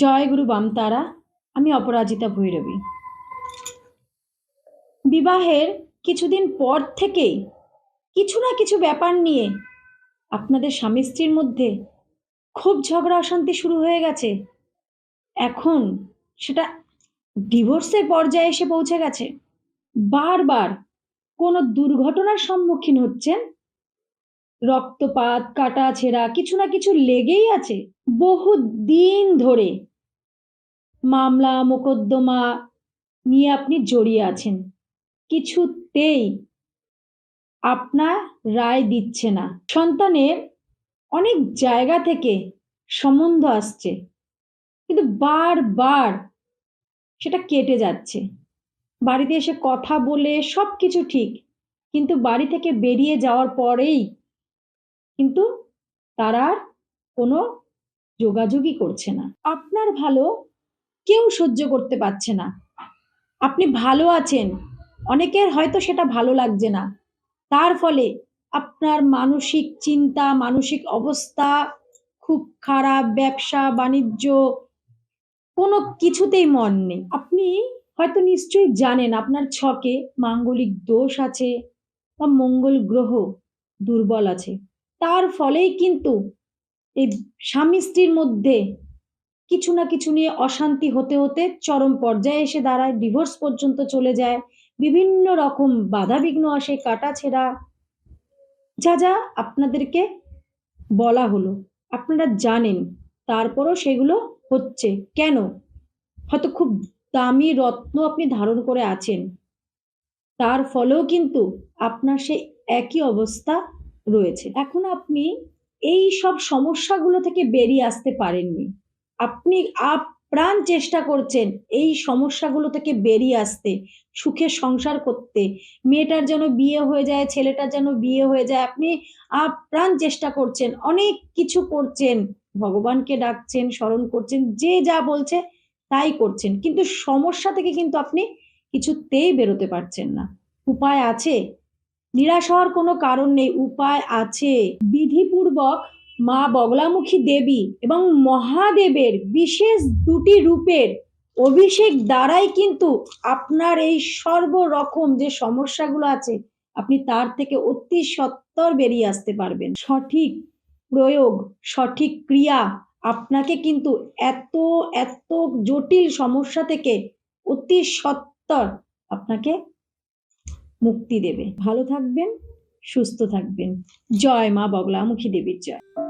জয় গুরু বামতারা আমি অপরাজিতা ভৈরবী। বিবাহের কিছুদিন পর থেকেই কিছু না কিছু ব্যাপার নিয়ে আপনাদের স্বামী স্ত্রীর মধ্যে খুব ঝগড়া অশান্তি শুরু হয়ে গেছে। এখন সেটা ডিভোর্সের পর্যায়ে এসে পৌঁছে গেছে। বারবার কোনো দুর্ঘটনার সম্মুখীন হচ্ছেন? রক্তপাত, কাটা ছেঁড়া, কিছু না কিছু লেগেই আছে বহু দিন ধরে। মামলা, মোকদ্দমা নিয়ে আপনি জড়িয়ে আছেন। কিছুতেই আপনার রায় দিচ্ছে না। সন্তানের অনেক জায়গা থেকে সম্বন্ধ আসছে, কিন্তু বারবার সেটা কেটে যাচ্ছে। বাড়িতে এসে কথা বলে সব কিছু ঠিক, কিন্তু বাড়ি থেকে বেরিয়ে যাওয়ার পরেই কিন্তু তারা কোনো যোগাযোগই করছে না। আপনার ভালো কেউ সহ্য করতে পারছে না। আপনি ভালো আছেন। অনেকের হয়তো সেটা ভালো লাগছে না। তার ফলে আপনার মানসিক চিন্তা, মানসিক অবস্থা খুব খারাপ, ব্যবসা, বাণিজ্য, কোনো কিছুতেই মন নেই। আপনি হয়তো নিশ্চয়ই জানেন আপনার ছকে মাঙ্গলিক দোষ আছে বা মঙ্গল গ্রহ দুর্বল আছে। তার ফলেই কিন্তু এই স্বামী স্ত্রীর মধ্যে কিছু না কিছু নিয়ে অশান্তি হতে হতে চরম পর্যায়ে এসে দাঁড়ায় ডিভোর্স পর্যন্ত চলে যায়, বিভিন্ন রকম বাধা বিঘ্ন আসে কাটা ছেঁড়া যা যা আপনাদেরকে বলা হলো, আপনারা জানেন, তারপরও সেগুলো হচ্ছে। কেন? হয়তো খুব দামি রত্ন আপনি ধারণ করে আছেন। তার ফলেও কিন্তু আপনার সেই একই অবস্থা রয়েছে। এখন আপনি এই সব সমস্যাগুলো থেকে বেরিয়ে আসতে পারেননি। আপনি আপ্রাণ চেষ্টা করছেন এই সমস্যাগুলো থেকে বেরিয়ে আসতে, সুখে সংসার করতে। মেয়েটার যেন বিয়ে হয়ে যায়, ছেলেটার যেন বিয়ে হয়ে যায়, আপনি আপ্রাণ চেষ্টা করছেন, অনেক কিছু করছেন। ভগবানকে ডাকছেন, স্মরণ করছেন, যে যা বলছে তাই করছেন। কিন্তু সমস্যা থেকে কিন্তু আপনি কিছুতেই বেরোতে পারছেন না। উপায় আছে? নিরাশ হওয়ার কোনো কারণ নেই, উপায় আছে। বিধিপূর্বক মা বগলামুখী দেবী এবং মহাদেবের বিশেষ দুটি রূপের অভিষেক দ্বারাই কিন্তু আপনার এই সর্বরকম যে সমস্যাগুলো আছে, আপনি তার থেকে অতি সত্বর বেরিয়ে আসতে পারবেন। সঠিক প্রয়োগ, সঠিক ক্রিয়া আপনাকে কিন্তু এত এত জটিল সমস্যা থেকে অতি সত্বর আপনাকে মুক্তি দেবে। ভালো থাকবেন, সুস্থ থাকবেন। জয় মা বগলামুখী দেবীর জয়।